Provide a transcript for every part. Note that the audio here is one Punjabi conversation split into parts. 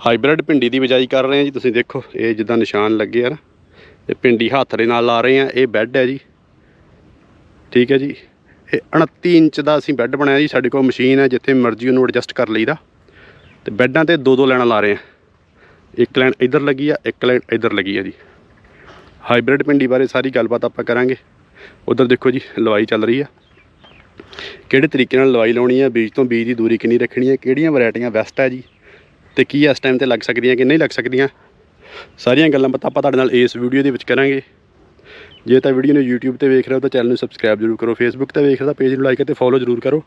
ਹਾਈਬ੍ਰਿਡ ਭਿੰਡੀ ਦੀ ਬਿਜਾਈ ਕਰ ਰਹੇ ਹਾਂ ਜੀ। ਤੁਸੀਂ ਦੇਖੋ, ਇਹ ਜਿੱਦਾਂ ਨਿਸ਼ਾਨ ਲੱਗੇ ਆ ਨਾ ਇਹ ਭਿੰਡੀ ਹੱਥ ਦੇ ਨਾਲ ਲਾ ਰਹੇ ਆ ਇਹ ਬੈੱਡ ਹੈ ਜੀ। ਠੀਕ ਹੈ ਜੀ। ਇਹ 29 ਇੰਚ ਦਾ ਅਸੀਂ ਬੈੱਡ ਬਣਾਇਆ ਜੀ। ਸਾਡੇ ਕੋਲ ਮਸ਼ੀਨ ਹੈ, ਜਿੱਥੇ ਮਰਜ਼ੀ ਉਹਨੂੰ ਐਡਜਸਟ ਕਰ ਲਈਦਾ। ਤੇ ਬੈੱਡਾਂ ਤੇ ਦੋ ਦੋ ਲੈਣਾ ਲਾ ਰਹੇ ਆ ਇੱਕ ਲੈਣ ਇੱਧਰ ਲੱਗੀ ਆ, ਇੱਕ ਲੈਣ ਇੱਧਰ ਲੱਗੀ ਆ ਜੀ। ਹਾਈਬ੍ਰਿਡ ਭਿੰਡੀ ਬਾਰੇ ਸਾਰੀ ਗੱਲਬਾਤ ਆਪਾਂ ਕਰਾਂਗੇ। ਉਧਰ ਦੇਖੋ ਜੀ, ਲਵਾਈ ਚੱਲ ਰਹੀ ਆ। ਕਿਹੜੇ ਤਰੀਕੇ ਨਾਲ ਲਵਾਈ ਲਾਉਣੀ ਆ? ਬੀਜ ਤੋਂ ਬੀਜ ਦੀ ਦੂਰੀ ਕਿੰਨੀ ਰੱਖਣੀ ਹੈ ਕਿਹੜੀਆਂ ਵੈਰਾਈਟੀਆਂ ਬੈਸਟ ਹੈ ਜੀ? ਤੇ ਕੀ ਇਸ ਟਾਈਮ ਤੇ ਲੱਗ ਸਕਦੀਆਂ ਕਿ ਨਹੀਂ ਲੱਗ ਸਕਦੀਆਂ? ਸਾਰੀਆਂ ਗੱਲਾਂ ਬਾਤਾਂ ਆਪਾਂ ਤੁਹਾਡੇ ਨਾਲ ਇਸ ਵੀਡੀਓ ਦੇ ਵਿੱਚ ਕਰਾਂਗੇ। ਜੇ ਤਾਂ ਵੀਡੀਓ ਨੂੰ YouTube ਤੇ ਵੇਖ ਰਹੇ ਹੋ ਤਾਂ ਚੈਨਲ ਨੂੰ ਸਬਸਕ੍ਰਾਈਬ ਜ਼ਰੂਰ ਕਰੋ, Facebook ਤੇ ਵੇਖ ਰਹੇ ਤਾਂ ਪੇਜ ਨੂੰ ਲਾਈਕ ਅਤੇ ਫੋਲੋ ਜ਼ਰੂਰ ਕਰੋ,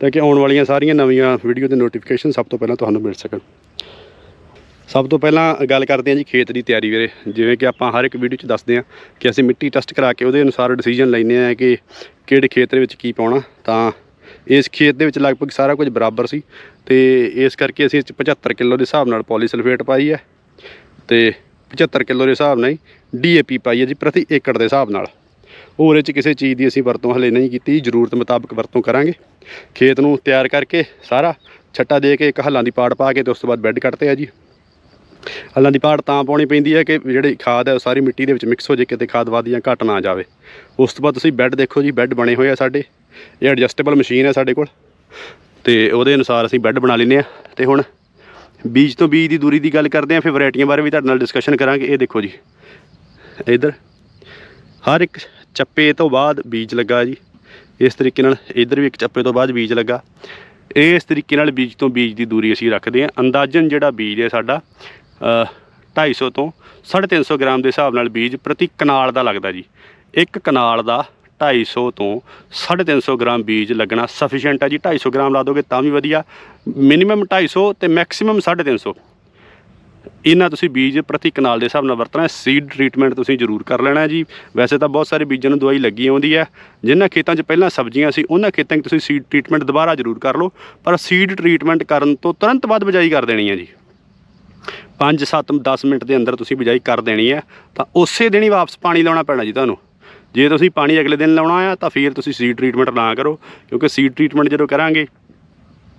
ਤਾਂ ਕਿ ਆਉਣ ਵਾਲੀਆਂ ਸਾਰੀਆਂ ਨਵੀਆਂ ਵੀਡੀਓ ਦੇ ਨੋਟੀਫਿਕੇਸ਼ਨ ਸਭ ਤੋਂ ਪਹਿਲਾਂ ਤੁਹਾਨੂੰ ਮਿਲ ਸਕਣ। ਸਭ ਤੋਂ ਪਹਿਲਾਂ ਗੱਲ ਕਰਦੇ ਹਾਂ ਜੀ ਖੇਤ ਦੀ ਤਿਆਰੀ ਵੀਰੇ। ਜਿਵੇਂ ਕਿ ਆਪਾਂ ਹਰ ਇੱਕ ਵੀਡੀਓ 'ਚ ਦੱਸਦੇ ਹਾਂ ਕਿ ਅਸੀਂ ਮਿੱਟੀ ਟੈਸਟ ਕਰਾ ਕੇ ਉਹਦੇ ਅਨੁਸਾਰ ਡਿਸੀਜਨ ਲੈਂਦੇ ਹਾਂ ਕਿ ਕਿਹੜੇ ਖੇਤ ਦੇ ਵਿੱਚ ਕੀ ਪਾਉਣਾ, ਤਾਂ ਇਸ ਖੇਤ ਦੇ ਵਿੱਚ ਲਗਭਗ ਸਾਰਾ ਕੁਝ ਬਰਾਬਰ ਸੀ ਤੇ ਇਸ ਕਰਕੇ ਅਸੀਂ ਇਹ 'ਚ 75 ਕਿਲੋ ਦੇ ਹਿਸਾਬ ਨਾਲ ਪੋਲੀਸਲਫੇਟ ਪਾਈ ਹੈ ਤੇ 75 ਕਿਲੋ ਦੇ ਹਿਸਾਬ ਨਾਲ ਹੀ ਡੀਏਪੀ ਪਾਈ ਹੈ ਜੀ ਪ੍ਰਤੀ ਏਕੜ ਦੇ ਹਿਸਾਬ ਨਾਲ। ਹੋਰ ਇਹ 'ਚ ਕਿਸੇ ਚੀਜ਼ ਦੀ ਅਸੀਂ ਵਰਤੋਂ ਹਲੇ ਨਹੀਂ ਕੀਤੀ, ਜ਼ਰੂਰਤ ਮੁਤਾਬਕ ਵਰਤੋਂ ਕਰਾਂਗੇ। ਖੇਤ ਨੂੰ ਤਿਆਰ ਕਰਕੇ ਸਾਰਾ ਛੱਟਾ ਦੇ ਕੇ ਇੱਕ ਹੱਲਾਂ ਦੀ ਪਾੜ ਪਾ ਕੇ ਤੇ ਉਸ ਤੋਂ ਬਾਅਦ ਬੈੱਡ ਕੱਟਦੇ ਆ ਜੀ। ਹੱਲਾਂ ਦੀ ਪਾੜ ਤਾਂ ਪਾਉਣੀ ਪੈਂਦੀ ਹੈ ਕਿ ਜਿਹੜੀ ਖਾਦ ਹੈ ਉਹ ਸਾਰੀ ਮਿੱਟੀ ਦੇ ਵਿੱਚ ਮਿਕਸ ਹੋ ਜੇ, ਕਿਤੇ ਖਾਦ ਵੱਧ ਜਾਂ ਘਟ ਨਾ ਜਾਵੇ। ਉਸ ਤੋਂ ਬਾਅਦ ਤੁਸੀਂ ਬੈੱਡ ਦੇਖੋ ਜੀ ਬੈੱਡ ਬਣੇ ਹੋਏ ਆ ਸਾਡੇ। ਇਹ ਐਡਜਸਟੇਬਲ ਮਸ਼ੀਨ ਹੈ ਸਾਡੇ ਕੋਲ। ਤੇ ਉਹਦੇ ਅਨੁਸਾਰ ਅਸੀਂ ਬੈੱਡ ਬਣਾ ਲੈਂਦੇ ਆ। ਤੇ ਹੁਣ ਬੀਜ ਤੋਂ ਬੀਜ ਦੀ ਦੂਰੀ ਦੀ ਗੱਲ ਕਰਦੇ ਆ ਫਿਰ ਵੈਰਾਈਟੀਆਂ ਬਾਰੇ ਵੀ ਤੁਹਾਡੇ ਨਾਲ ਡਿਸਕਸ਼ਨ ਕਰਾਂਗੇ। ਇਹ ਦੇਖੋ ਜੀ। ਇਧਰ ਹਰ ਇੱਕ ਚੱਪੇ ਤੋਂ ਬਾਅਦ ਬੀਜ ਲੱਗਾ ਜੀ। ਇਸ ਤਰੀਕੇ ਨਾਲ ਇਧਰ ਵੀ ਇੱਕ ਚੱਪੇ ਤੋਂ ਬਾਅਦ ਬੀਜ ਲੱਗਾ। ਇਸ ਤਰੀਕੇ ਨਾਲ ਬੀਜ ਤੋਂ ਬੀਜ ਦੀ ਦੂਰੀ ਅਸੀਂ ਰੱਖਦੇ ਹਾਂ ਅੰਦਾਜ਼ਨ ਜਿਹੜਾ ਬੀਜ ਹੈ ਸਾਡਾ ਅ, 250 ਤੋਂ 350 ਗ੍ਰਾਮ ਦੇ ਹਿਸਾਬ ਨਾਲ ਬੀਜ ਪ੍ਰਤੀ ਕਨਾਲ ਦਾ ਲੱਗਦਾ ਜੀ। ਇੱਕ ਕਨਾਲ ਦਾ 250 ਤੋਂ 350 ਗ੍ਰਾਮ ਬੀਜ ਲੱਗਣਾ ਸਫੀਸ਼ੀਐਂਟ ਹੈ ਜੀ। 250 ਗ੍ਰਾਮ ਲਾ ਦੋਗੇ ਤਾਂ ਵੀ ਵਧੀਆ। ਮਿਨੀਮਮ 250 ਤੇ ਮੈਕਸਿਮਮ 350 ਇਹਨਾਂ ਤੁਸੀਂ ਬੀਜ ਪ੍ਰਤੀ ਕਨਾਲ ਦੇ ਹਿਸਾਬ ਨਾਲ ਵਰਤਣਾ ਸੀਡ ਟ੍ਰੀਟਮੈਂਟ ਤੁਸੀਂ ਜ਼ਰੂਰ ਕਰ ਲੈਣਾ ਜੀ। ਵੈਸੇ ਤਾਂ ਬਹੁਤ ਸਾਰੇ ਬੀਜਾਂ ਨੂੰ ਦਵਾਈ ਲੱਗੀ ਆਉਂਦੀ ਹੈ। ਜਿਨ੍ਹਾਂ ਖੇਤਾਂ 'ਚ ਪਹਿਲਾਂ ਸਬਜ਼ੀਆਂ ਸੀ, ਉਹਨਾਂ ਖੇਤਾਂ 'ਚ ਤੁਸੀਂ ਸੀਡ ਟ੍ਰੀਟਮੈਂਟ ਦੁਬਾਰਾ ਜ਼ਰੂਰ ਕਰ ਲਓ। ਪਰ ਸੀਡ ਟ੍ਰੀਟਮੈਂਟ ਕਰਨ ਤੋਂ ਤੁਰੰਤ ਬਾਅਦ ਬਿਜਾਈ ਕਰ ਦੇਣੀ ਹੈ ਜੀ। 5 7 10 ਮਿੰਟ ਦੇ ਅੰਦਰ ਤੁਸੀਂ ਬਿਜਾਈ ਕਰ ਦੇਣੀ ਹੈ। ਤਾਂ ਉਸੇ ਦਿਨ ਹੀ ਵਾਪਸ ਪਾਣੀ ਲਾਉਣਾ ਪੈਣਾ ਜੀ ਤੁਹਾਨੂੰ। ਜੇ ਤੁਸੀਂ ਪਾਣੀ ਅਗਲੇ ਦਿਨ ਲਾਉਣਾ ਆ, ਤਾਂ ਫਿਰ ਤੁਸੀਂ ਸੀਡ ਟ੍ਰੀਟਮੈਂਟ ਨਾ ਕਰੋ, ਕਿਉਂਕਿ ਸੀਡ ਟ੍ਰੀਟਮੈਂਟ ਜਦੋਂ ਕਰਾਂਗੇ,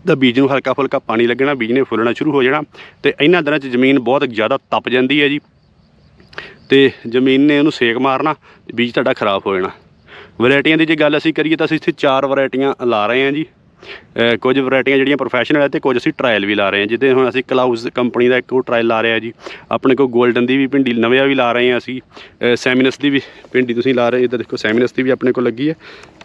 ਤਾਂ ਬੀਜ ਨੂੰ ਹਲਕਾ ਫੁਲਕਾ ਪਾਣੀ ਲੱਗਣਾ, ਬੀਜ ਨੇ ਫੁੱਲਣਾ ਸ਼ੁਰੂ ਹੋ ਜਾਣਾ, ਤੇ ਇਹਨਾਂ ਦਿਨਾਂ 'ਚ ਜ਼ਮੀਨ ਬਹੁਤ ਜ਼ਿਆਦਾ ਤਪ ਜਾਂਦੀ ਹੈ ਜੀ। ਤੇ ਜ਼ਮੀਨ ਨੇ ਉਹਨੂੰ ਸੇਕ ਮਾਰਨਾ ਬੀਜ ਤੁਹਾਡਾ ਖਰਾਬ ਹੋ ਜਾਣਾ। ਵੈਰਾਈਟੀਆਂ ਦੀ ਜੇ ਗੱਲ ਅਸੀਂ ਕਰੀਏ, ਤਾਂ ਅਸੀਂ ਇੱਥੇ ਚਾਰ ਵੈਰਾਈਟੀਆਂ ਲਾ ਰਹੇ ਹਾਂ ਜੀ। ਕੁਝ ਵੈਰਾਈਟੀਆਂ ਜਿਹੜੀਆਂ ਪ੍ਰੋਫੈਸ਼ਨਲ ਹੈ ਤੇ ਕੁਝ ਅਸੀਂ ਟ੍ਰਾਇਲ ਵੀ ਲਾ ਰਹੇ ਹਾਂ। ਜਿੱਦੇ ਹੁਣ ਅਸੀਂ ਕਲਾਊਜ਼ ਕੰਪਨੀ ਦਾ ਇੱਕ ਉਹ ਟ੍ਰਾਇਲ ਲਾ ਰਹੇ ਹਾਂ ਜੀ। ਆਪਣੇ ਕੋਲ 골ਡਨ ਦੀ ਵੀ ਭਿੰਡੀ, ਨਵਿਆਂ ਵੀ ਲਾ ਰਹੇ ਹਾਂ ਅਸੀਂ। ਸੈਮੀਨਸ ਦੀ ਵੀ ਭਿੰਡੀ ਤੁਸੀਂ ਲਾ ਰਹੇ ਇੱਧਰ ਦੇਖੋ ਸੈਮੀਨਸ ਦੀ ਵੀ ਆਪਣੇ ਕੋਲ ਲੱਗੀ ਹੈ।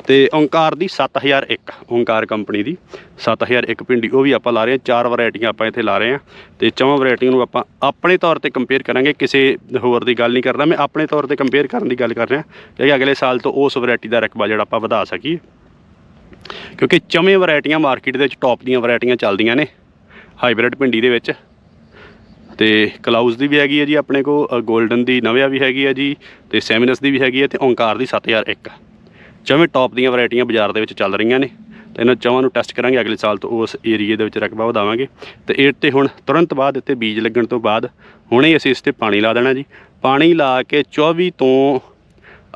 ਤੇ ਓਂਕਾਰ ਦੀ 7001 ਓਂਕਾਰ ਕੰਪਨੀ ਦੀ 7001 ਭਿੰਡੀ, ਉਹ ਵੀ ਆਪਾਂ ਲਾ ਰਹੇ ਹਾਂ। ਚਾਰ ਵੈਰਾਈਟੀਆਂ ਆਪਾਂ ਇੱਥੇ ਲਾ ਰਹੇ ਹਾਂ। ਤੇ ਚੌਂ ਵੈਰਾਈਟੀਆਂ ਨੂੰ ਆਪਾਂ ਆਪਣੇ ਤੌਰ ਤੇ ਕੰਪੇਅਰ ਕਰਾਂਗੇ। ਕਿਸੇ ਹੋਰ ਦੀ ਗੱਲ ਨਹੀਂ ਕਰਦਾ। ਮੈਂ ਆਪਣੇ ਤੌਰ ਤੇ ਕੰਪੇਅਰ ਕਰਨ ਦੀ ਗੱਲ ਕਰ ਰਿਹਾ। ਕਿ ਅਗਲੇ ਸਾਲ ਤੋਂ ਉਸ ਵੈਰਾਈਟੀ ਦਾ ਰਕਬਾ ਜਿਹੜਾ ਆਪਾਂ ਵਧਾ ਸਕੀਏ। ਕਿਉਂਕਿ ਚੌਵੇਂ ਵੈਰਾਈਟੀਆਂ ਮਾਰਕੀਟ ਦੇ ਵਿੱਚ ਟੌਪ ਦੀਆਂ ਵੈਰਾਈਟੀਆਂ ਚੱਲਦੀਆਂ ਨੇ ਹਾਈਬ੍ਰਿਡ ਭਿੰਡੀ ਦੇ ਵਿੱਚ। ਤੇ ਕਲਾਊਜ਼ ਦੀ ਵੀ ਹੈਗੀ ਹੈ ਜੀ ਆਪਣੇ ਕੋਲ 골ਡਨ ਦੀ, ਨਵਿਆ ਵੀ ਹੈਗੀ ਹੈ ਜੀ, ਤੇ ਸੈਮਿਨਸ ਦੀ ਵੀ ਹੈਗੀ ਹੈ ਤੇ ਓਂਕਾਰ ਦੀ 7001 ਚਵੇਂ ਟੌਪ ਦੀਆਂ ਵੈਰਾਈਟੀਆਂ ਬਾਜ਼ਾਰ ਦੇ ਵਿੱਚ ਚੱਲ ਰਹੀਆਂ ਨੇ, ਤੇ ਇਹਨਾਂ ਚੌਵਾਂ ਨੂੰ ਟੈਸਟ ਕਰਾਂਗੇ, ਅਗਲੇ ਸਾਲ ਤੋਂ ਉਸ ਏਰੀਏ ਦੇ ਵਿੱਚ ਰਕਬਾ ਵਧਾਵਾਂਗੇ। ਤੇ ਇਹ ਤੇ ਹੁਣ ਤੁਰੰਤ ਬਾਅਦ ਇੱਥੇ ਬੀਜ ਲੱਗਣ ਤੋਂ ਬਾਅਦ, ਹੁਣੇ ਅਸੀਂ ਇਸ ਤੇ ਪਾਣੀ ਲਾ ਦੇਣਾ ਜੀ। ਪਾਣੀ ਲਾ ਕੇ 24 ਤੋਂ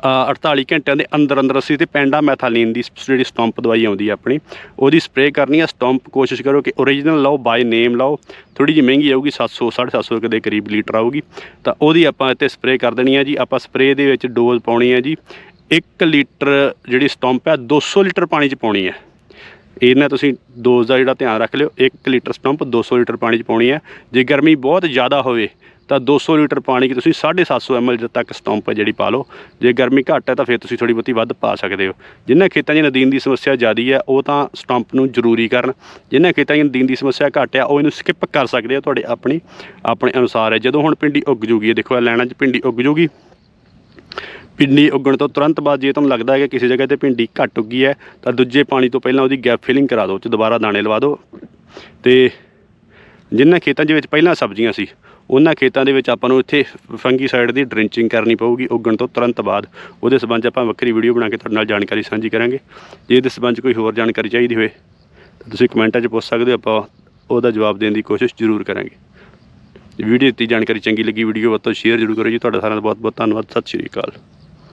48 ਘੰਟਿਆਂ ਦੇ ਅੰਦਰ ਅੰਦਰ ਅਸੀਂ ਤੇ ਪੈਂਡਾ ਮੈਥਾਲੀਨ ਦੀ ਜਿਹੜੀ ਸਟੰਪ ਦਵਾਈ ਆਉਂਦੀ ਹੈ ਆਪਣੀ, ਉਹਦੀ ਸਪਰੇਅ ਕਰਨੀ ਹੈ ਸਟੰਪ ਕੋਸ਼ਿਸ਼ ਕਰੋ ਕਿ ਓਰੀਜਨਲ ਲਓ ਬਾਈ ਨੇਮ ਲਓ। ਥੋੜੀ ਜਿਹੀ ਮਹਿੰਗੀ ਆਊਗੀ 700 750 ਰੁਪਏ ਦੇ ਕਰੀਬ ਲੀਟਰ ਆਊਗੀ। ਤਾਂ ਉਹਦੀ ਆਪਾਂ ਇੱਥੇ ਸਪਰੇਅ ਕਰ ਦੇਣੀ ਹੈ ਜੀ। ਆਪਾਂ ਸਪਰੇਅ ਦੇ ਵਿੱਚ ਡੋਜ਼ ਪਾਉਣੀ ਹੈ ਜੀ। 1 ਲੀਟਰ ਜਿਹੜੀ ਸਟੰਪ ਹੈ 200 ਲੀਟਰ ਪਾਣੀ 'ਚ ਪਾਉਣੀ ਹੈ ਇਹਨਾਂ ਤੁਸੀਂ ਡੋਜ਼ ਦਾ ਜਿਹੜਾ ਧਿਆਨ ਰੱਖ ਲਿਓ। 1 ਲੀਟਰ ਸਟੰਪ 200 ਲੀਟਰ ਪਾਣੀ 'ਚ ਪਾਉਣੀ ਹੈ ਜੇ ਗਰਮੀ ਬਹੁਤ ਜ਼ਿਆਦਾ ਹੋਵੇ ਤਾਂ 200 ਲੀਟਰ ਪਾਣੀ ਕਿ ਤੁਸੀਂ 750 ml ਤੱਕ ਸਟੰਪ ਜਿਹੜੀ ਪਾ ਲਓ। ਜੇ ਗਰਮੀ ਘੱਟ ਹੈ ਤਾਂ ਫਿਰ ਤੁਸੀਂ ਥੋੜੀ ਬਹੁਤੀ ਵੱਧ ਪਾ ਸਕਦੇ ਹੋ। ਜਿਨ੍ਹਾਂ ਖੇਤਾਂ 'ਚ ਨਦੀਨ ਦੀ ਸਮੱਸਿਆ ਜ਼ਿਆਦੀ ਹੈ, ਉਹ ਤਾਂ ਸਟੰਪ ਨੂੰ ਜ਼ਰੂਰੀ ਕਰਨ। ਜਿਨ੍ਹਾਂ ਖੇਤਾਂ 'ਚ ਨਦੀਨ ਦੀ ਸਮੱਸਿਆ ਘੱਟ ਹੈ, ਉਹ ਇਹਨੂੰ ਸਕਿਪ ਕਰ ਸਕਦੇ ਆ। ਤੁਹਾਡੇ ਆਪਣੀ, ਆਪਣੇ ਅਨੁਸਾਰ ਹੈ। ਜਦੋਂ ਹੁਣ ਪਿੰਡੀ ਉੱਗ ਜੂਗੀ, ਇਹ ਦੇਖੋ ਇਹ ਲੈਣਾ 'ਚ ਪਿੰਡੀ ਉੱਗ ਜੂਗੀ। ਭਿੰਡੀ ਉੱਗਣ ਤੋਂ ਤੁਰੰਤ ਬਾਅਦ ਜੇ ਤੁਹਾਨੂੰ ਲੱਗਦਾ ਹੈ ਕਿ ਕਿਸੇ ਜਗ੍ਹਾ ਤੇ ਭਿੰਡੀ ਘੱਟ ਉੱਗੀ ਹੈ, ਤਾਂ ਦੂਜੇ ਪਾਣੀ ਤੋਂ ਪਹਿਲਾਂ ਉਹਦੀ ਗੈਪ ਫਿਲਿੰਗ ਕਰਾ ਦਿਓ। ਉਹ ਦੁਬਾਰਾ ਦਾਣੇ ਲਵਾ ਦਿਓ। ਤੇ ਜਿਨ੍ਹਾਂ ਖੇਤਾਂ ਦੇ ਵਿੱਚ ਪਹਿਲਾਂ ਸਬਜ਼ੀਆਂ ਸੀ ਉਹਨਾਂ ਖੇਤਾਂ ਦੇ ਵਿੱਚ ਆਪਾਂ ਨੂੰ ਇੱਥੇ ਫੰਗੀਸਾਈਡ ਦੀ ਡ੍ਰਿੰਚਿੰਗ ਕਰਨੀ ਪਊਗੀ ਉੱਗਣ ਤੋਂ ਤੁਰੰਤ ਬਾਅਦ। ਉਹਦੇ ਸਬੰਧ ਆਪਾਂ ਵੱਖਰੀ ਵੀਡੀਓ ਬਣਾ ਕੇ ਤੁਹਾਡੇ ਨਾਲ ਜਾਣਕਾਰੀ ਸਾਂਝੀ ਕਰਾਂਗੇ। ਜੇ ਇਹਦੇ ਸਬੰਧ ਕੋਈ ਹੋਰ ਜਾਣਕਾਰੀ ਚਾਹੀਦੀ ਹੋਵੇ, ਤਾਂ ਤੁਸੀਂ ਕਮੈਂਟਾਂ 'ਚ ਪੁੱਛ ਸਕਦੇ ਹੋ, ਆਪਾਂ ਉਹਦਾ ਜਵਾਬ ਦੇਣ ਦੀ ਕੋਸ਼ਿਸ਼ ਜ਼ਰੂਰ ਕਰਾਂਗੇ। ਵੀਡੀਓ ਦਿੱਤੀ ਜਾਣਕਾਰੀ ਚੰਗੀ ਲੱਗੀ, ਵੀਡੀਓ ਵੱਧ ਤੋਂ ਸ਼ੇਅਰ ਜ਼ਰੂਰ ਕਰੋ ਜੀ। ਤੁਹਾਡਾ ਸਾਰਿਆਂ ਦਾ ਬਹੁਤ ਬਹੁਤ ਧੰਨਵਾਦ। ਸਤਿ ਸ਼੍ਰੀ ਅਕਾਲ।